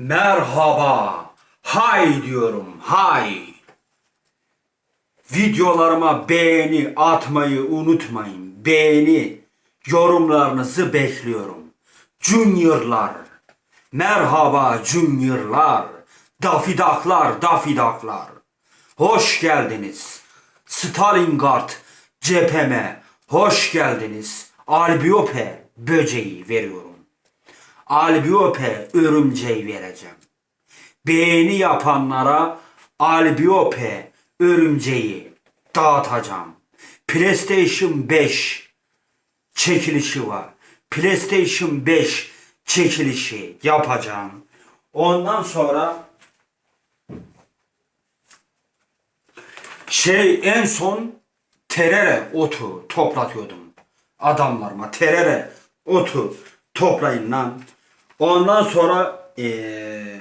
Merhaba. Hay diyorum. Hay. Videolarıma beğeni atmayı unutmayın. Beğeni, yorumlarınızı bekliyorum. Juniorlar. Merhaba Juniorlar. Dafidaklar, dafidaklar. Hoş geldiniz. Stalingrad cepheme hoş geldiniz. Albiope böceği veriyorum. Albiope örümceği vereceğim. Beğeni yapanlara Albiope örümceği dağıtacağım. PlayStation 5 çekilişi var. PlayStation 5 çekilişi yapacağım. Ondan sonra şey en son terere otu toplatıyordum adamlarıma. Terere otu toplayın lan. Ondan sonra eee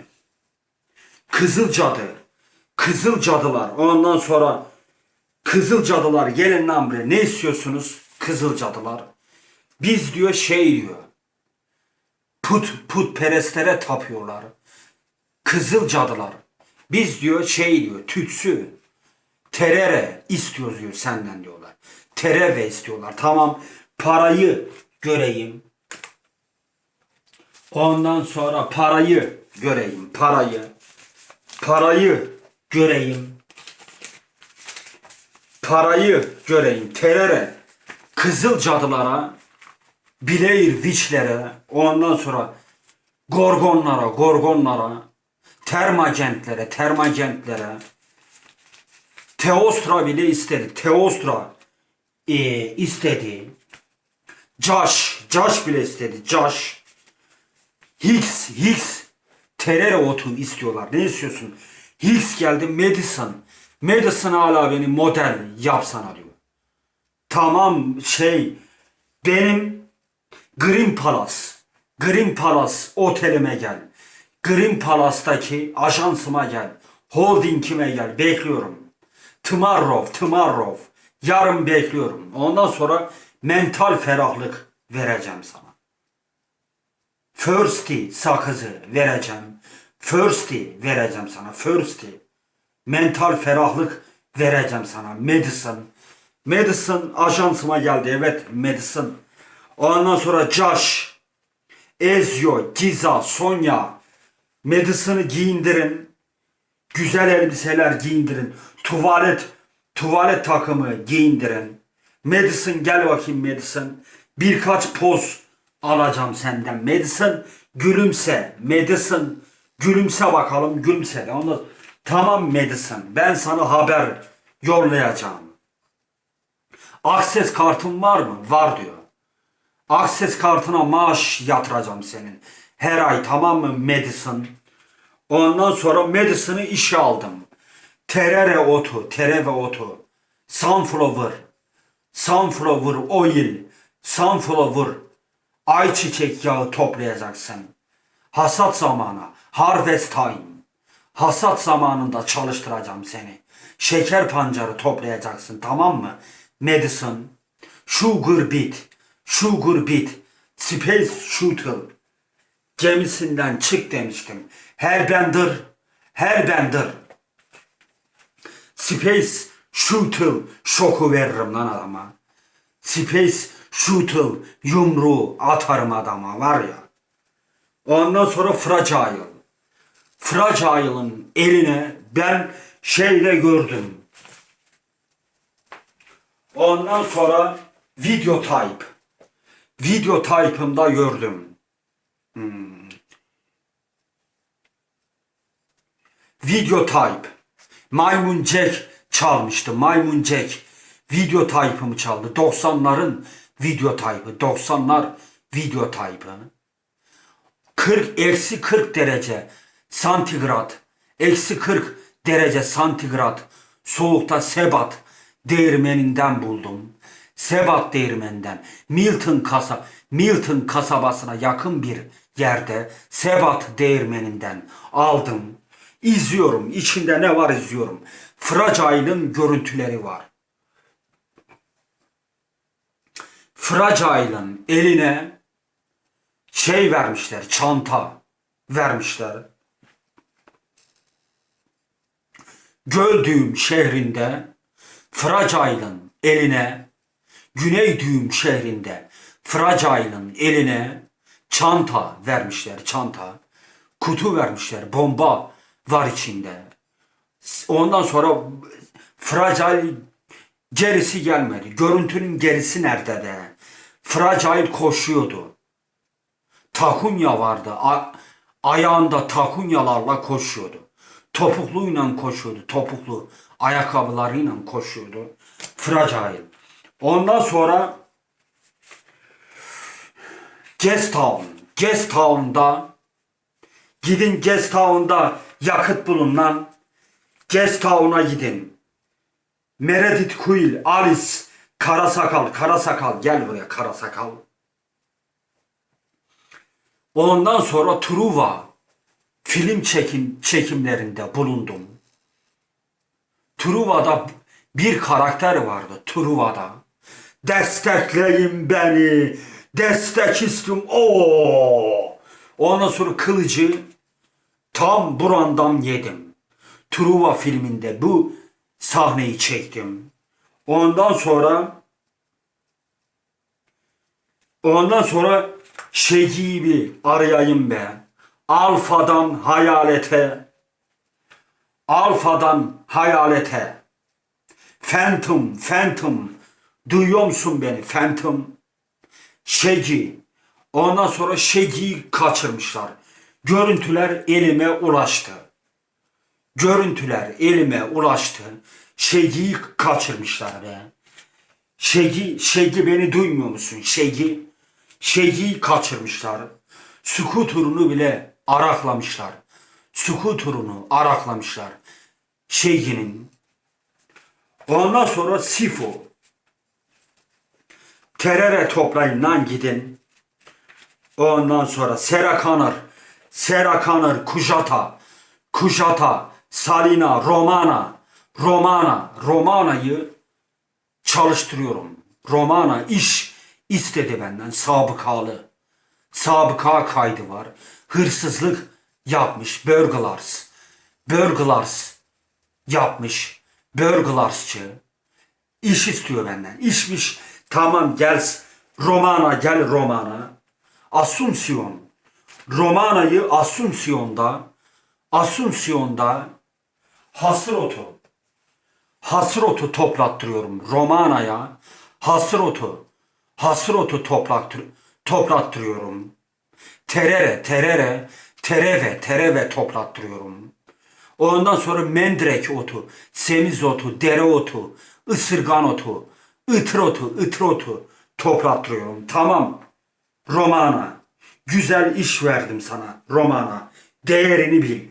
Kızıl Cadı. Kızıl Cadılar. Ondan sonra Kızıl Cadılar gelin lan buraya. Ne istiyorsunuz? Kızıl Cadılar. Biz diyor şey diyor. Put putperestlere tapıyorlar. Kızıl Cadılar. Biz diyor şey diyor. Tütsü. Terere istiyoruz diyor senden diyorlar. Tereve istiyorlar. Tamam parayı göreyim. Ondan sonra parayı göreyim. Parayı. Parayı göreyim. Parayı göreyim. Terere. Kızıl cadılara. Bileyir witchlere. Ondan sonra gorgonlara, gorgonlara. Termagentlere, termagentlere. Teostra bile istedi. Teostra e, istedi. Josh, Josh bile istedi. Josh. Higgs, Higgs. Terere otu istiyorlar. Ne istiyorsun? Higgs geldi Madison. Madison hala beni model yapsana diyor. Tamam şey benim Green Palace. Green Palace otelime gel. Green Palace'taki ajansıma gel. Holding'ime gel. Bekliyorum. Tomorrow, tomorrow. Yarın bekliyorum. Ondan sonra mental ferahlık vereceğim sana. Firsty sakızı vereceğim. Firsty vereceğim sana. Firsty. Mental ferahlık vereceğim sana. Medicine. Medicine ajansıma geldi. Evet Medicine. Ondan sonra Josh. Ezio, Giza, Sonya. Medicine'ı giyindirin. Güzel elbiseler giyindirin. Tuvalet, tuvalet takımı giyindirin. Medicine gel bakayım Medicine. Birkaç poz alacağım senden. Medicine gülümse. Medicine gülümse bakalım gülümse. de. Ondan tamam Medicine ben sana haber yollayacağım. Akses kartın var mı? Var diyor. Akses kartına maaş yatıracağım senin. Her ay tamam mı Medicine? Ondan sonra Medicine'ı işe aldım. Terere otu, tereve otu. Sunflower. Sunflower oil. Sunflower. Ayçiçek yağı toplayacaksın. Hasat zamanı. Harvest time. Hasat zamanında çalıştıracağım seni. Şeker pancarı toplayacaksın tamam mı? Medicine. Sugar beet. Sugar beet. Space shuttle gemisinden çık demiştim. Herbender, Herbender. Space Shuttle şoku veririm lan adama. Space Shuttle yumruğu atarım adama var ya. Ondan sonra Fragile. Fragile'ın eline ben şeyle gördüm. Ondan sonra video type. Video type'ımda gördüm. Video type. Maymun Jack çalmıştı. Maymun Jack. Video type'ımı çaldı. 90'ların video type'ı. 90'lar video type'ı. 40 eksi 40 derece santigrat. Eksi 40 derece santigrat. Soğukta Sebat değirmeninden buldum. Sebat değirmeninden Milton kasa Milton kasabasına yakın bir yerde Sebat değirmeninden aldım. İzliyorum. İçinde ne var izliyorum. Fragile'ın görüntüleri var. Fracail'ın eline şey vermişler, çanta vermişler. Göl Göldüğüm şehrinde Fracail'ın eline, Güney Düğüm şehrinde Fracail'ın eline çanta vermişler, çanta. Kutu vermişler, bomba var içinde. Ondan sonra Fracail gerisi gelmedi. Görüntünün gerisi nerede de? Fragile koşuyordu. Takunya vardı. A- ayağında takunyalarla koşuyordu. Topukluyla koşuyordu. Topuklu ayakkabılarıyla koşuyordu. Fragile. Ondan sonra Guest Town. Gidin Guest yakıt bulunan Guest gidin. Meredith Quill, Alice, Kara Sakal, Kara Sakal gel buraya Kara Sakal. Ondan sonra Truva film çekim çekimlerinde bulundum. Truva'da bir karakter vardı Truva'da. Destekleyin beni. Destek istiyorum. Oo. Ondan sonra kılıcı tam burandan yedim. Truva filminde bu sahneyi çektim. Ondan sonra ondan sonra şeyi bir arayayım be. Alfadan hayalete. Alfadan hayalete. Phantom, Phantom. Duyuyor musun beni? Phantom. Şegi. Ondan sonra Şegi'yi kaçırmışlar. Görüntüler elime ulaştı. Görüntüler elime ulaştı. Şegi'yi kaçırmışlar be. Şegi, Şegi beni duymuyor musun? Şegi. Şegi'yi kaçırmışlar. Skuturunu bile araklamışlar. Skuturunu araklamışlar. Şegi'nin. Ondan sonra Sifo. Terere toplayın lan gidin. Ondan sonra Serakanır, Serakanır, Kujata, Kujata, Salina, Romana, Romana, Romana'yı çalıştırıyorum. Romana iş istedi benden sabıkalı. Sabıka kaydı var. Hırsızlık yapmış. Burglars. Burglars yapmış. Burglarsçı. İş istiyor benden. İşmiş. Tamam gel Romana gel Romana. Asunsiyon. Romana'yı Asunsiyon'da Asunsiyon'da Hasrotu Hasrotu toplattırıyorum Romana'ya. Hasrotu Hasrotu toplattır, toplattırıyorum. Terere, terere, tereve, tereve toplattırıyorum. Ondan sonra mendrek otu, semizotu, dereotu, ısırgan otu, ıtır otu, ıtır otu toplattırıyorum. Tamam. Romana. Güzel iş verdim sana Romana. Değerini bil.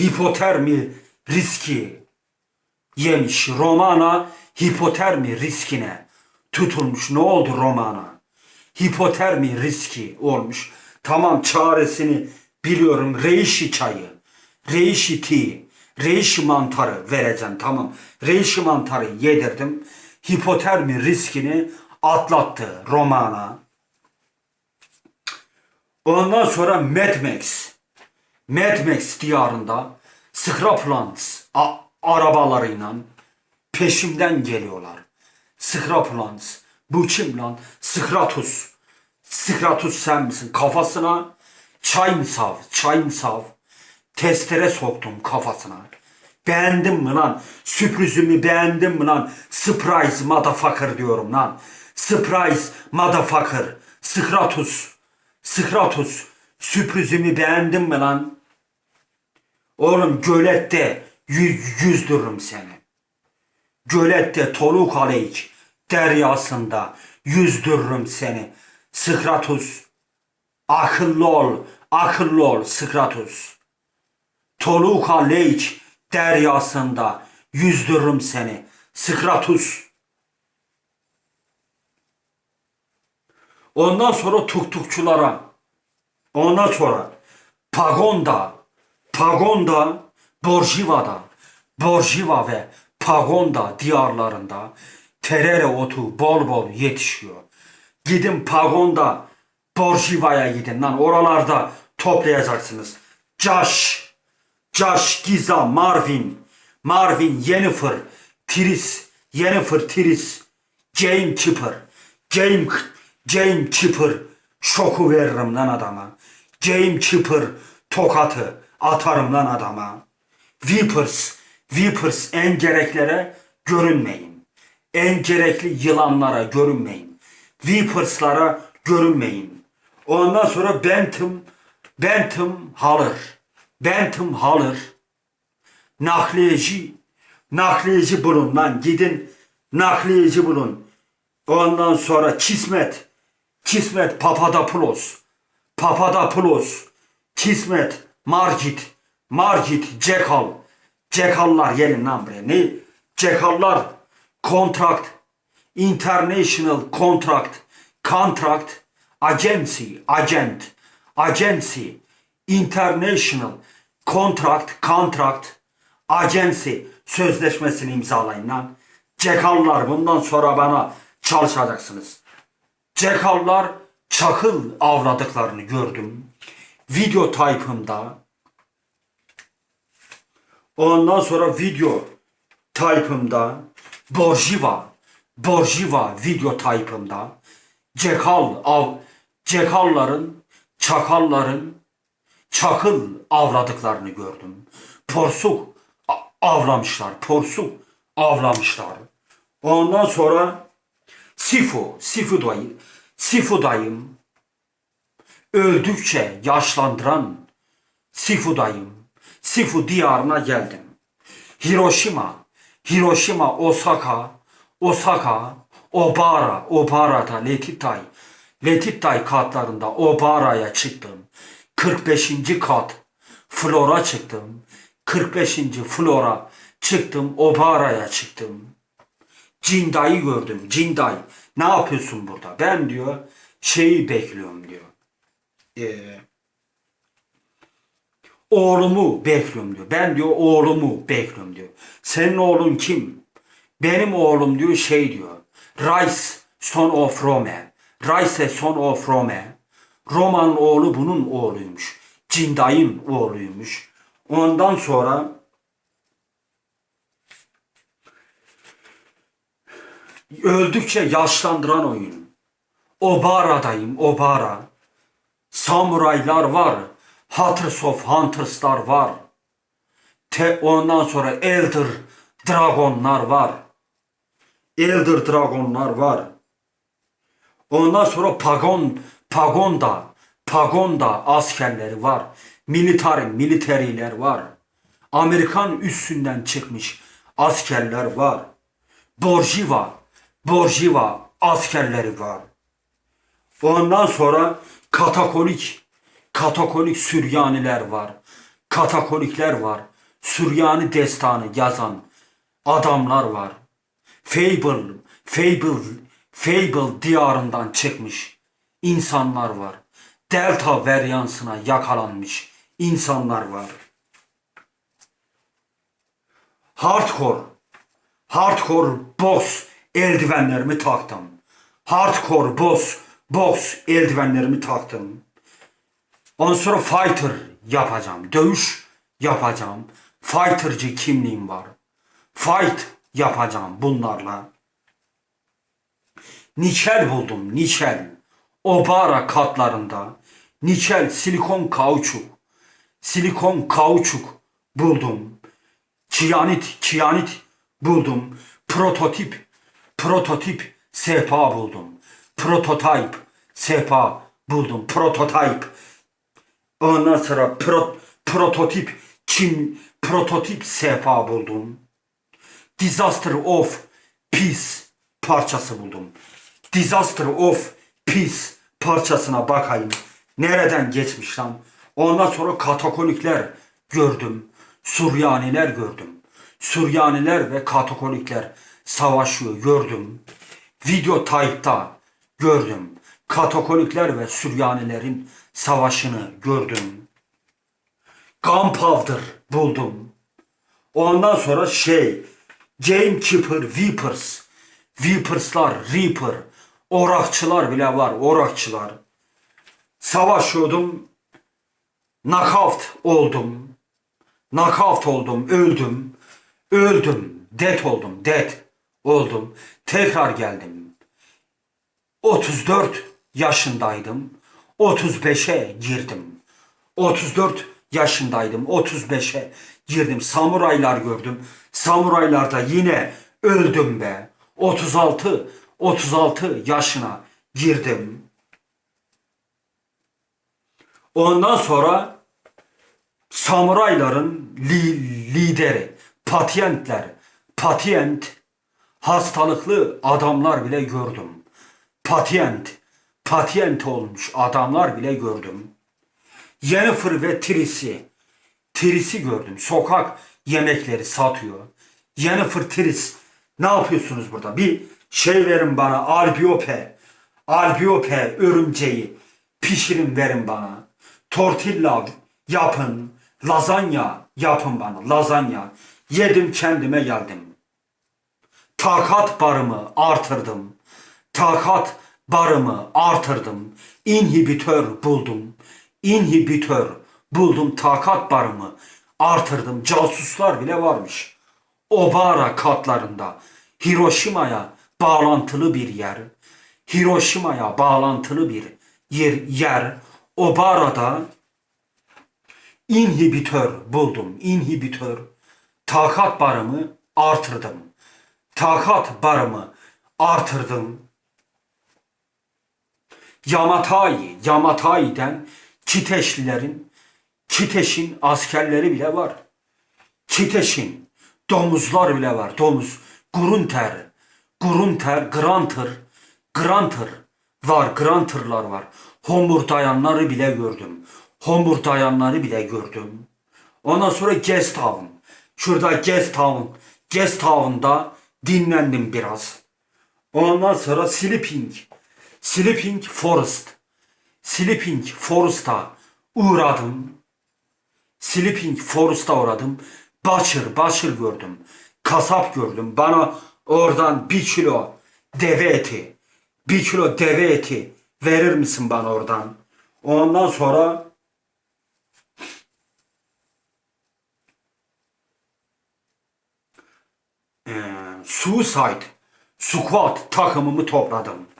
Hipotermi riski yemiş. Romana hipotermi riskine tutulmuş. Ne oldu Romana? Hipotermi riski olmuş. Tamam çaresini biliyorum. Reishi çayı, reishi tea, reishi mantarı vereceğim. Tamam. Reishi mantarı yedirdim. Hipotermi riskini atlattı Romana. Ondan sonra Mad Max. Mad Max diyarında Scraplans a- arabalarıyla peşimden geliyorlar. Scraplans. Bu kim lan? Scratus. Scratus sen misin? Kafasına çay mı sav? Çay mı sav? Testere soktum kafasına. Beğendin mi lan? Sürprizimi beğendin mi lan? Surprise motherfucker diyorum lan. Surprise motherfucker. Scratus. Scratus. Sürprizimi beğendin mi lan? Oğlum gölette yüz, yüzdürürüm seni. Gölette Toluk Aleyk deryasında yüzdürürüm seni. Sıkratus. Akıllı ol, akıllı ol Sıkratus. Toluk Aleyk deryasında yüzdürürüm seni. Sıkratus. Ondan sonra tuktukçulara, ondan sonra Pagonda, Pagonda, Borjiva'da, Borjiva ve Pagonda diyarlarında terere otu bol bol yetişiyor. Gidin Pagonda, Borjiva'ya gidin lan oralarda toplayacaksınız. Caş, Caş, Giza, Marvin, Marvin, Jennifer, Tris, Jennifer, Tris, Jane Chipper, Jane, Jane Chipper, şoku veririm lan adama. Jane Chipper, tokatı atarım lan adama. Vipers, Vipers en gereklere görünmeyin. En gerekli yılanlara görünmeyin. Vipers'lara görünmeyin. Ondan sonra Bentham, Bentham Haller, Bentham Haller, nakliyeci, nakliyeci bulun lan gidin nakliyeci bulun. Ondan sonra Kismet, Kismet Papadopoulos, Papadopoulos, Kismet, Margit, Margit, Cekal, Cekallar gelin lan buraya. Ne? Cekallar, Contract, International Contract, Contract, Agency, Agent, Agency, International Contract, Contract, Agency sözleşmesini imzalayın lan. Cekallar bundan sonra bana çalışacaksınız. Cekallar çakıl avladıklarını gördüm. Video type'ımda. Ondan sonra video type'ımda. Borjiva. Borjiva video type'ımda. Cekal av. Cekalların, çakalların çakıl avladıklarını gördüm. Porsuk avlamışlar. Porsuk avlamışlar. Ondan sonra Sifu, Sifu dayı, Sifu dayım öldükçe yaşlandıran Sifu dayım, Sifu diyarına geldim. Hiroşima, Hiroşima, Osaka, Osaka, Obara, Obara'da Letitay, Letitay katlarında Obara'ya çıktım. 45. kat Flora çıktım. 45. Flora çıktım. Obara'ya çıktım. Cinda'yı gördüm. Cinday ne yapıyorsun burada? Ben diyor şeyi bekliyorum diyor. Ee, oğlumu bekliyorum diyor. Ben diyor oğlumu bekliyorum diyor. Senin oğlun kim? Benim oğlum diyor şey diyor. Rice son of Rome. Rice son of Rome. Roman oğlu bunun oğluymuş. Cinday'ın oğluymuş. Ondan sonra öldükçe yaşlandıran oyun. Obara'dayım, Obara. Samuraylar var. Hunters of Hunters'lar var. Te ondan sonra Elder Dragonlar var. Elder Dragonlar var. Ondan sonra Pagon, Pagonda, Pagonda askerleri var. Military, militeriler var. Amerikan üssünden çıkmış askerler var. Borjiva, Borjiva askerleri var. Ondan sonra Katakolik, Katakolik Süryaniler var. Katakolikler var. Süryani destanı yazan adamlar var. Fable, Fable, Fable diyarından çıkmış insanlar var. Delta varyansına yakalanmış insanlar var. Hardcore, hardcore boss eldivenlerimi taktım. Hardcore boss, box eldivenlerimi taktım. Ondan sonra fighter yapacağım. Dövüş yapacağım. Fighterci kimliğim var. Fight yapacağım bunlarla. Nikel buldum, nikel. Obara katlarında. Nikel, silikon kauçuk. Silikon kauçuk buldum. Kiyanit, kiyanit buldum. Prototip, prototip sehpa buldum. Prototype sehpa buldum. Prototype. Ondan sonra pro, prototip kim prototip sehpa buldum. Disaster of Peace parçası buldum. Disaster of Peace parçasına bakayım. Nereden geçmiş lan? Ondan sonra katakolikler gördüm. Suryaniler gördüm. Suryaniler ve katakolikler savaşıyor gördüm. Video type'da gördüm. Katakolikler ve Süryanilerin savaşını gördüm. Gunpowder buldum. Ondan sonra şey, Gamekeeper, Vipers, Vipers'lar, Reaper, orakçılar bile var, orakçılar. Savaşıyordum, knockout oldum. Knockout oldum, öldüm. Öldüm. Det oldum. Det oldum. Tekrar geldim. 34 yaşındaydım. 35'e girdim. 34 yaşındaydım. 35'e girdim. Samuraylar gördüm. Samuraylarda yine öldüm be. 36 36 yaşına girdim. Ondan sonra samurayların li- lideri, patiyentler, patient, hastalıklı adamlar bile gördüm. Patient, patient olmuş adamlar bile gördüm. Jennifer ve Tris'i, Tris'i gördüm. Sokak yemekleri satıyor. Jennifer Tris, ne yapıyorsunuz burada? Bir şey verin bana, albiope, albiope örümceği pişirin verin bana. Tortilla yapın, lazanya yapın bana, lazanya. Yedim kendime geldim. Takat barımı artırdım. Takat barımı artırdım. İnhibitör buldum. İnhibitör buldum. Takat barımı artırdım. Casuslar bile varmış. Obara katlarında Hiroşima'ya bağlantılı bir yer. Hiroşima'ya bağlantılı bir yer. yer. Obara'da inhibitör buldum. İnhibitör. Takat barımı artırdım. Takat barımı artırdım. Yamatai, Yamatai'den Kiteşlilerin, Kiteş'in askerleri bile var. Kiteş'in domuzlar bile var. Domuz, Grunter, Grunter, Granter, Granter var. Granterlar var. Homurdayanları bile gördüm. Homurdayanları bile gördüm. Ondan sonra Guest. Şurada Guest Town. Dinlendim biraz. Ondan sonra Sleeping. Sleeping Forest. Sleeping Forest'a uğradım. Sleeping Forest'a uğradım. Başır, başır gördüm. Kasap gördüm. Bana oradan bir kilo deve eti, bir kilo deve eti verir misin bana oradan? Ondan sonra Suicide Squad takımımı topladım.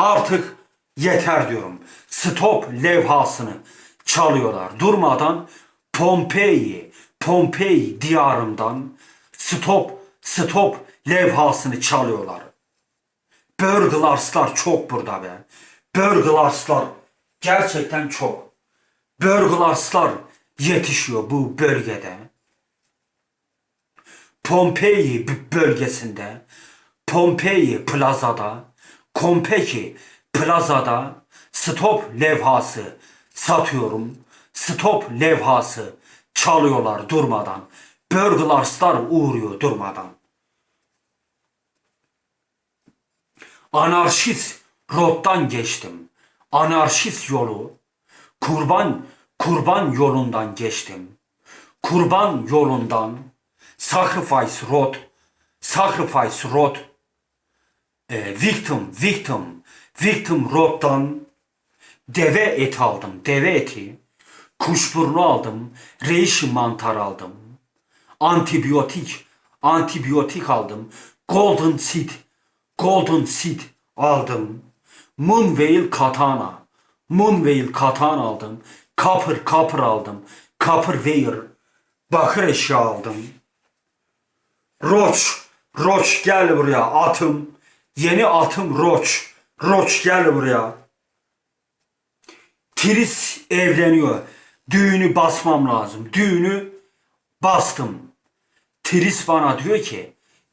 Artık yeter diyorum. Stop levhasını çalıyorlar. Durmadan Pompei, Pompei diyarımdan stop, stop levhasını çalıyorlar. Burglarslar çok burada be. Burglarslar gerçekten çok. Burglarslar yetişiyor bu bölgede. Pompei bölgesinde, Pompei plazada, Kompeki plazada stop levhası satıyorum. Stop levhası çalıyorlar durmadan. Burglarslar uğruyor durmadan. Anarşist rottan geçtim. Anarşist yolu, kurban kurban yolundan geçtim. Kurban yolundan sacrifice road, sacrifice road, e, victim, victim, victim road'dan deve eti aldım, deve eti, kuşburnu aldım, reishi mantar aldım, antibiyotik, antibiyotik aldım, golden seed, golden seed aldım, moonveil katana, moonveil katana aldım, copper, copper aldım, copper wire, bakır eşya aldım, Roç, Roç gel buraya atım. Yeni atım Roç. Roç gel buraya. Tris evleniyor. Düğünü basmam lazım. Düğünü bastım. Tris bana diyor ki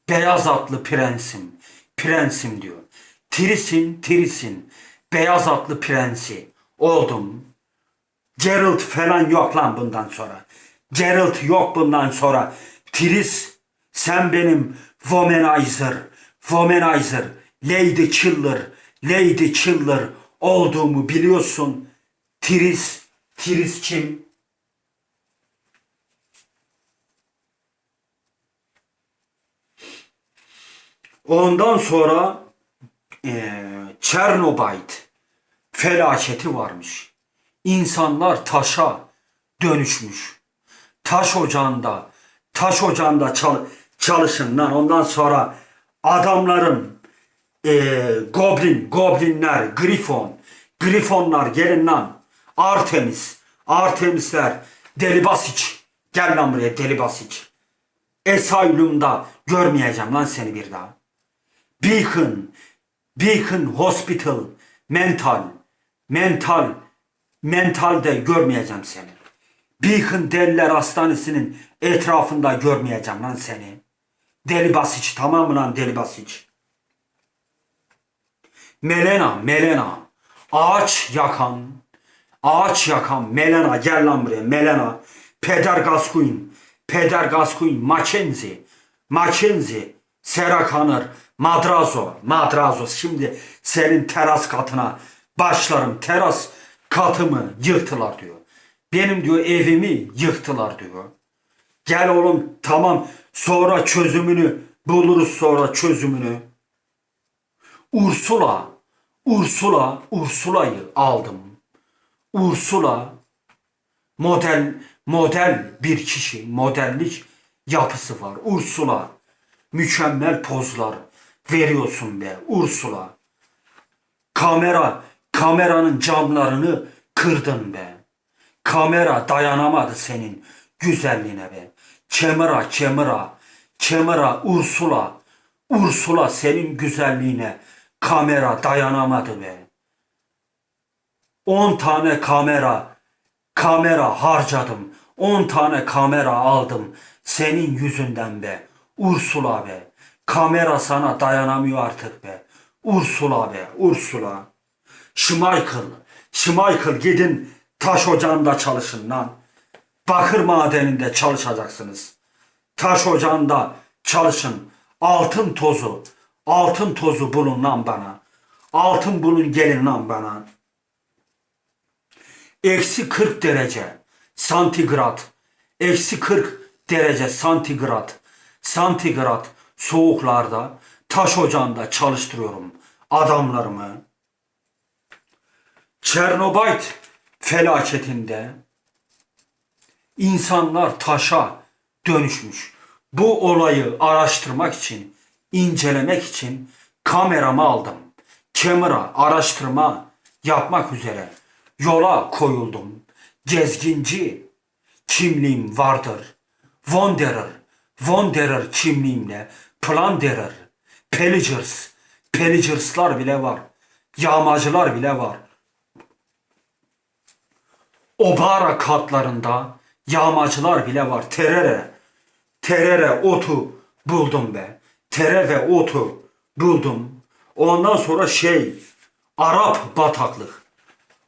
beyaz atlı prensim. Prensim diyor. Tris'in, Tris'in beyaz atlı prensi oldum. Geralt falan yok lan bundan sonra. Geralt yok bundan sonra. Tris sen benim womanizer, womanizer, lady killer, lady killer olduğumu biliyorsun. Tris, Tris kim? Ondan sonra Çernobayt felaketi varmış. İnsanlar taşa dönüşmüş. Taş ocağında, taş ocağında çal- çalışın lan. Ondan sonra adamlarım eee goblin, goblinler, grifon, grifonlar gelin lan. Artemis, Artemisler, Deli Basiç. Gel lan buraya Deli Basiç. Esaylum'da görmeyeceğim lan seni bir daha. Beacon, Beacon Hospital, mental, mental, mentalde görmeyeceğim seni. Beacon Deliler Hastanesi'nin etrafında görmeyeceğim lan seni. Deli Basiç tamam mı lan Deli Basiç? Melena, Melena. Ağaç yakan, ağaç yakan Melena gel lan buraya Melena. Peder Gascoigne, Peder Gascoigne, Mackenzie, Mackenzie, Sarah Connor, Madrazo, Madrazo. Şimdi senin teras katına başlarım. Teras katımı yıktılar diyor. Benim diyor evimi yıktılar diyor. Gel oğlum tamam sonra çözümünü buluruz sonra çözümünü. Ursula, Ursula, Ursula'yı aldım. Ursula model model bir kişi, modellik yapısı var. Ursula mükemmel pozlar veriyorsun be Ursula. Kamera, kameranın camlarını kırdın be. Kamera dayanamadı senin güzelliğine be. Kamera, kamera, kamera, Ursula, Ursula senin güzelliğine kamera dayanamadı be. 10 tane kamera, kamera harcadım. 10 tane kamera aldım senin yüzünden be. Ursula be. Kamera sana dayanamıyor artık be. Ursula be, Ursula. Schmeichel, Schmeichel gidin taş ocağında çalışın lan. Bakır madeninde çalışacaksınız. Taş ocağında çalışın. Altın tozu, altın tozu bulun lan bana. Altın bulun gelin lan bana. Eksi 40 derece santigrat. Eksi 40 derece santigrat. Santigrat soğuklarda taş ocağında çalıştırıyorum adamlarımı. Çernobayt felaketinde insanlar taşa dönüşmüş. Bu olayı araştırmak için, incelemek için kameramı aldım. Kamera araştırma yapmak üzere yola koyuldum. Gezginci kimliğim vardır. Wanderer, Wanderer kimliğimle Plunderer, Pillagers, Pillagers'lar bile var. Yağmacılar bile var. Obara katlarında yağmacılar bile var. Terere, terere otu buldum be. Tere ve otu buldum. Ondan sonra şey, Arap bataklık.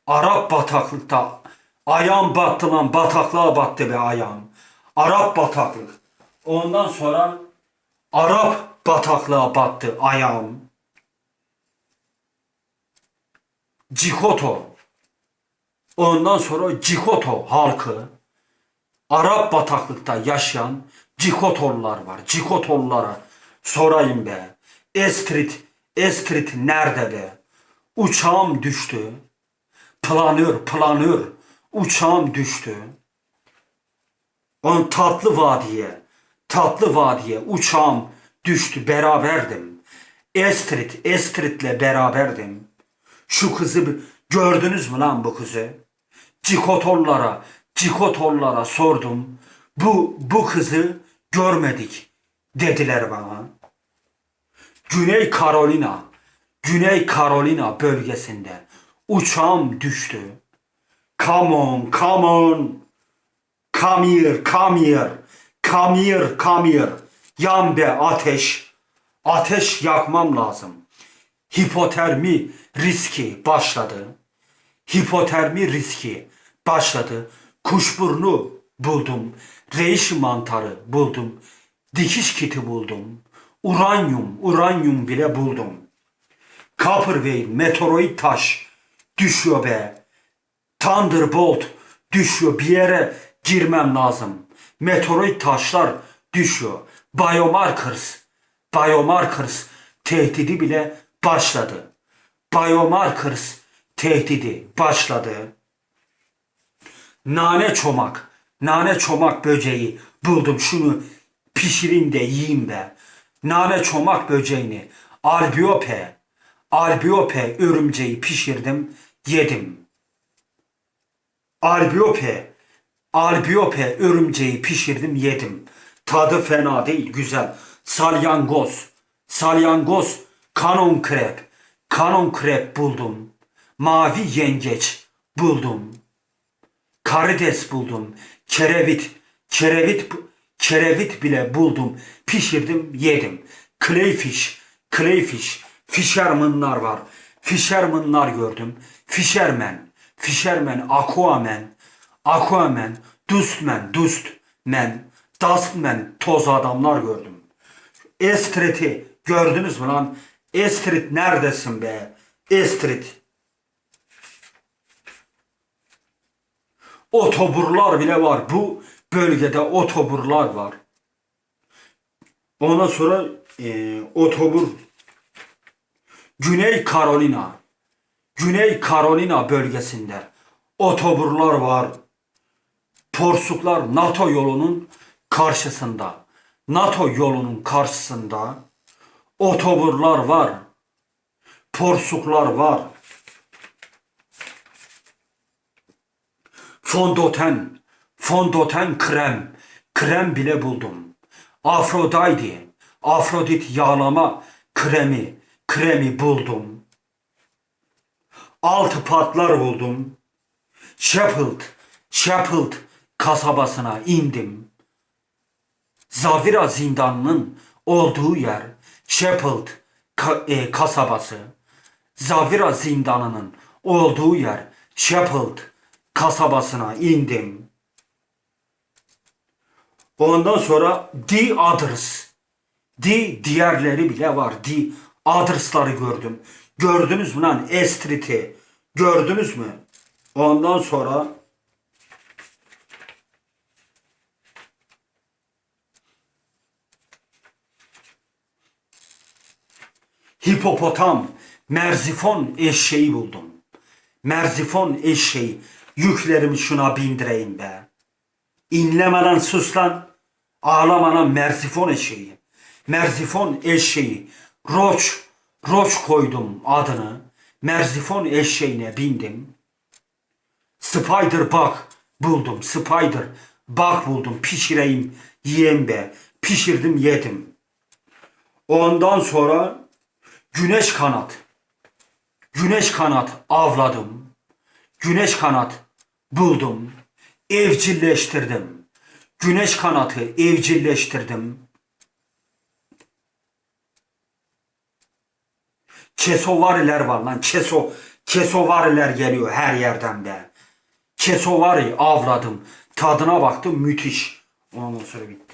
Arap bataklıkta ayağım battı lan bataklığa battı be ayağım. Arap bataklık. Ondan sonra Arap bataklığa battı ayağım. Cikoto. Ondan sonra Cikoto halkı. Arap bataklıkta yaşayan Cikotollar var. Cikotollara sorayım be. Estrit, Estrit nerede be? Uçağım düştü. Planör, planör. Uçağım düştü. On tatlı vadiye, tatlı vadiye uçağım düştü beraberdim. Estrit, Estrit'le beraberdim. Şu kızı gördünüz mü lan bu kızı? Cikotollara, cikotollara sordum. Bu, bu kızı görmedik dediler bana. Güney Carolina, Güney Carolina bölgesinde uçağım düştü. Come on, come on. Come here, come here. Come here, come here. Yan be ateş. Ateş yakmam lazım. Hipotermi riski başladı. Hipotermi riski başladı. Kuşburnu buldum. Reishi mantarı buldum. Dikiş kiti buldum. Uranyum, uranyum bile buldum. Copperwave, meteoroid taş düşüyor be. Thunderbolt düşüyor. Bir yere girmem lazım. Meteoroid taşlar düşüyor. Biomarkers, biomarkers tehdidi bile başladı. Biomarkers tehdidi başladı. Nane çomak, nane çomak böceği buldum. Şunu pişireyim de yiyeyim be. Nane çomak böceğini, albiope, albiope örümceği pişirdim, yedim. Albiope, albiope örümceği pişirdim, yedim. Tadı fena değil, güzel. Salyangoz, salyangoz, kanon krep, kanon krep buldum. Mavi yengeç buldum. Karides buldum. Kerevit, kerevit, kerevit bile buldum. Pişirdim, yedim. Clayfish, clayfish, fishermanlar var. Fishermanlar gördüm. Fisherman, fisherman, aquaman, aquaman, dustman, dustman, dustman, toz adamlar gördüm. Estrit'i gördünüz mü lan? Estrit neredesin be? Estrit. Otoburlar bile var. Bu bölgede otoburlar var. Ondan sonra e, otobur Güney Carolina Güney Carolina bölgesinde otoburlar var. Porsuklar NATO yolunun karşısında. NATO yolunun karşısında otoburlar var. Porsuklar var. Fondöten, fondöten krem, krem bile buldum. Afrodite, Afrodit yağlama kremi, kremi buldum. Altı patlar buldum. Sheffield, Sheffield kasabasına indim. Zavira zindanının olduğu yer Sheffield ka- e, kasabası. Zavira zindanının olduğu yer Sheffield kasabasına indim. Ondan sonra the others. The diğerleri bile var. The others'ları gördüm. Gördünüz mü lan Estrit'i? Gördünüz mü? Ondan sonra Hipopotam, Merzifon eşeği buldum. Merzifon eşeği, yüklerimi şuna bindireyim be. İnlemeden sus lan, ağlamadan Merzifon eşeği. Merzifon eşeği, Roç, Roç koydum adını. Merzifon eşeğine bindim. Spider bak buldum, spider bak buldum, pişireyim, yiyeyim be. Pişirdim, yedim. Ondan sonra güneş kanat. Güneş kanat avladım. Güneş kanat buldum. Evcilleştirdim. Güneş kanatı evcilleştirdim. Kesovariler var lan. Keso, kesovariler geliyor her yerden be. Kesovari avladım. Tadına baktım müthiş. Ondan sonra bitti.